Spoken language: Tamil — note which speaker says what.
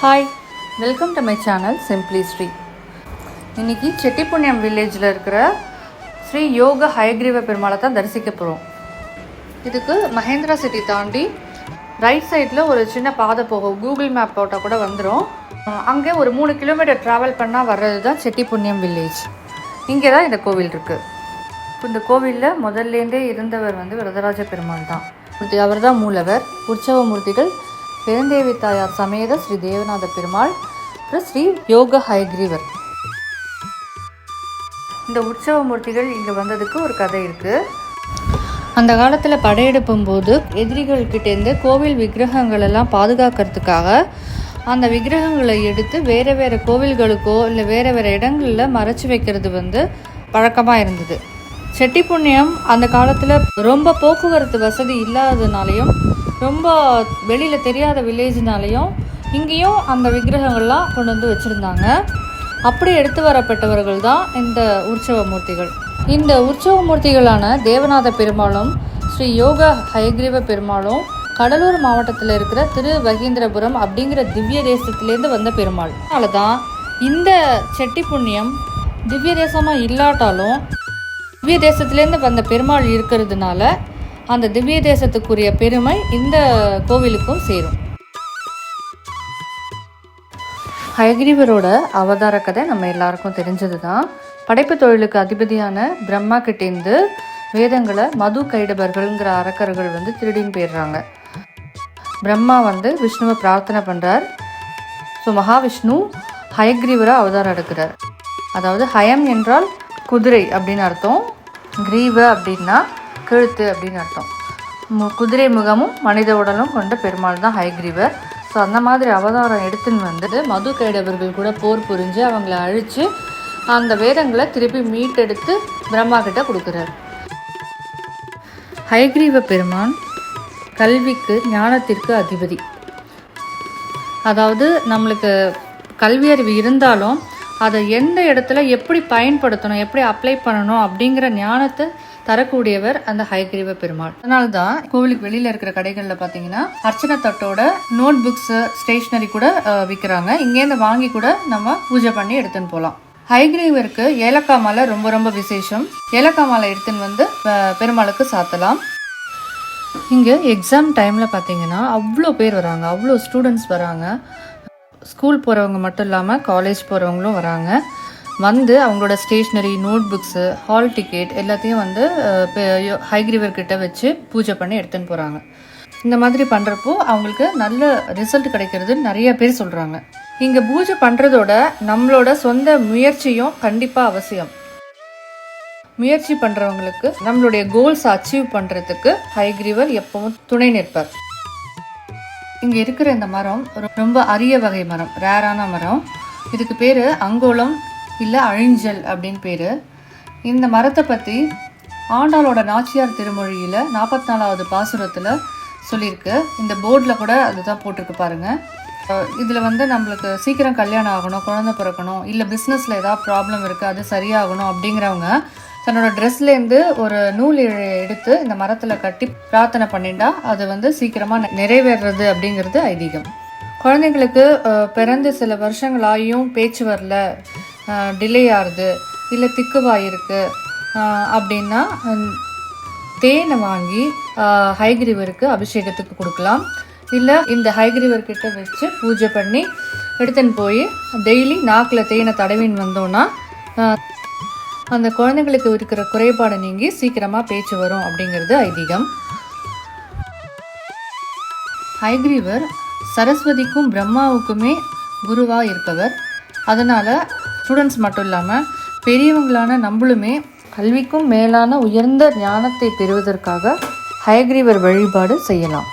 Speaker 1: Hi welcome to my channel simply Sri இன்னைக்கு செட்டிப்புண்ணியம் வில்லேஜில் இருக்கிற ஸ்ரீ யோக ஹயக்ரீவ பெருமாளை தான் தரிசிக்க போகிறோம் இதுக்கு மகேந்திரா சிட்டி தாண்டி ரைட் சைடில் ஒரு சின்ன பாதை போகும். கூகுள் மேப் போட்டால் கூட வந்துடும் அங்கே ஒரு மூணு கிலோமீட்டர் ட்ராவல் பண்ணால் வர்றது தான் செட்டிப்புண்ணியம் வில்லேஜ் இங்கே தான் இந்த கோவில் இருக்குது இந்த கோவிலில் முதல்லேருந்தே இருந்தவர் வந்து வரதராஜ பெருமாள் தான். அவர் தான் மூலவர். உற்சவ மூர்த்திகள் பெருந்தேவி தாயார் சமேத ஸ்ரீ தேவநாத பெருமாள் அப்புறம் ஸ்ரீ யோக ஹயக்ரீவர். இந்த உற்சவ மூர்த்திகள் இங்கே வந்ததுக்கு ஒரு கதை இருக்குது அந்த காலத்தில் படையெடுப்பும் போது எதிரிகள்கிட்டேருந்து கோவில் விக்கிரகங்களெல்லாம் பாதுகாக்கிறதுக்காக அந்த விக்கிரகங்களை எடுத்து வேறு வேறு கோவில்களுக்கோ இல்லை வேறு வேறு இடங்களில் மறைச்சி வைக்கிறது வந்து பழக்கமாக இருந்தது. செட்டிப்புண்ணியம் அந்த காலத்தில் ரொம்ப போக்குவரத்து வசதி இல்லாததுனாலையும் ரொம்ப வெளியில் தெரியாத வில்லேஜ்னாலையும் இங்கேயும் அந்த விக்கிரகங்கள்லாம் கொண்டு வந்து வச்சுருந்தாங்க. அப்படி எடுத்து வரப்பட்டவர்கள் தான் இந்த உற்சவ மூர்த்திகள். இந்த உற்சவ மூர்த்திகளான தேவநாத பெருமாளும் ஸ்ரீ யோக ஹயக்ரீவ பெருமாளும் கடலூர் மாவட்டத்தில் இருக்கிற திரு வகீந்திரபுரம் அப்படிங்கிற திவ்ய தேசத்துலேருந்து வந்த பெருமாள். அதனால தான் இந்த செட்டி புண்ணியம் திவ்ய தேசமாக இல்லாட்டாலும் திவ்ய தேசத்துலேருந்து வந்த பெருமாள் இருக்கிறதுனால அந்த திவ்ய தேசத்துக்குரிய பெருமை இந்த கோவிலுக்கும் சேரும். ஹயகிரிவரோட அவதார கதை நம்ம எல்லாருக்கும் தெரிஞ்சது தான் படைப்பு தொழிலுக்கு அதிபதியான பிரம்மா கிட்டேருந்து வேதங்களை மது கைடபர்கள்ங்கிற அரக்கர்கள் வந்து திருடின்னு போயிடுறாங்க. பிரம்மா வந்து விஷ்ணுவை பிரார்த்தனை பண்ணுறார் ஸோ மகாவிஷ்ணு ஹயக்ரீவராக அவதாரம் எடுக்கிறார். அதாவது ஹயம் என்றால் குதிரை அப்படின்னு அர்த்தம். கிரீவு அப்படின்னா கழுத்து அப்படின்னு அர்த்தம். குதிரை முகமும் மனித உடலும் கொண்ட பெருமாள் தான் ஹைகிரீவர் ஸோ அந்த மாதிரி அவதாரம் எடுத்துன்னு வந்துட்டு மது கைடவர்கள் கூட போர் புரிஞ்சு அவங்கள அழித்து அந்த வேதங்களை திருப்பி மீட்டெடுத்து பிரம்மா கிட்ட கொடுக்குறாரு. ஹைகிரீவ பெருமான் கல்விக்கு ஞானத்திற்கு அதிபதி. அதாவது நம்மளுக்கு கல்வியறிவு இருந்தாலும் அதை எந்த இடத்துல எப்படி பயன்படுத்தணும் எப்படி அப்ளை பண்ணணும் அப்படிங்கிற ஞானத்தை தரக்கூடியவர் அந்த ஹைகிரீவ பெருமாள். அதனால தான் கோவிலுக்கு வெளியில இருக்கிற கடைகளில் பார்த்தீங்கன்னா அர்ச்சனை தட்டோட நோட் புக்ஸ் ஸ்டேஷ்னரி கூட விற்கிறாங்க இங்கேருந்து வாங்கி கூட நம்ம பூஜை பண்ணி எடுத்துன்னு போகலாம் ஹைகிரீவருக்கு ஏலக்காய் மாலை ரொம்ப ரொம்ப விசேஷம். ஏலக்காய் மாலை எடுத்துன்னு வந்து பெருமாளுக்கு சாத்தலாம். இங்கே எக்ஸாம் டைமில் பார்த்தீங்கன்னா அவ்வளோ பேர் வராங்க. அவ்வளோ ஸ்டூடெண்ட்ஸ் வராங்க. ஸ்கூல் போகிறவங்க மட்டும் இல்லாமல் காலேஜ் போகிறவங்களும் வராங்க. வந்து அவங்களோட stationery note books hall ticket எல்லாத்தையும் வந்து ஹைகிரிவர் கிட்ட வச்சு பூஜை பண்ணி எடுத்துன்னு போகிறாங்க இந்த மாதிரி பண்ணுறப்போ அவங்களுக்கு நல்ல ரிசல்ட் கிடைக்கிறதுன்னு நிறைய பேர் சொல்கிறாங்க இங்கே பூஜை பண்ணுறதோட நம்மளோட சொந்த முயற்சியும் கண்டிப்பாக அவசியம். முயற்சி பண்ணுறவங்களுக்கு நம்மளுடைய கோல்ஸ் அச்சீவ் பண்ணுறதுக்கு ஹைகிரீவர் எப்பவும் துணை நிற்பார். இங்கே இருக்கிற இந்த மரம் ரொம்ப அரிய வகை மரம் ரேரான மரம். இதுக்கு பேர் அங்கோலம் இல்லை அழிஞ்சல் அப்படின்னு பேர். இந்த மரத்தை பற்றி ஆண்டாளோட நாச்சியார் திருமொழியில் நாற்பத்தி நாலாவது பாசுரத்தில் சொல்லியிருக்கு. இந்த போர்டில் கூட அதுதான் போட்டிருக்கு பாருங்கள் இதில் வந்து நம்மளுக்கு சீக்கிரம் கல்யாணம் ஆகணும் குழந்தை பிறக்கணும் இல்லை பிஸ்னஸில் ஏதாவது ப்ராப்ளம் இருக்குது அது சரியாகணும் அப்படிங்கிறவங்க தன்னோட ட்ரெஸ்லேருந்து ஒரு நூல் எடுத்து இந்த மரத்தில் கட்டி பிரார்த்தனை பண்ணிட்டா அது வந்து சீக்கிரமாக நிறைவேறுறது அப்படிங்கிறது ஐதீகம். குழந்தைங்களுக்கு பிறந்து சில வருஷங்களாயும் பேச்சு வரல டிலே ஆகுது இல்லை திக்குவாயிருக்கு அப்படின்னா தேனை வாங்கி ஆஹ், ஹைகிரீவருக்கு அபிஷேகத்துக்கு கொடுக்கலாம். இல்லை இந்த ஹைகிரீவர்கிட்ட வச்சு பூஜை பண்ணி எடுத்துன்னு போய் டெய்லி நாக்கில் தேனை தடவின்னு வந்தோன்னா அந்த குழந்தைங்களுக்கு இருக்கிற குறைபாடு நீங்கி சீக்கிரமாக பேச்சு வரும் அப்படிங்கிறது ஐதீகம். ஹைக்ரீவர் சரஸ்வதிக்கும் பிரம்மாவுக்குமே குருவாக இருப்பவர். அதனால் ஸ்டூடெண்ட்ஸ் மட்டும் இல்லாமல் பெரியவங்களான நம்மளுமே கல்விக்கும் மேலான உயர்ந்த ஞானத்தை பெறுவதற்காக ஹயக்ரீவர் வழிபாடு செய்யலாம்.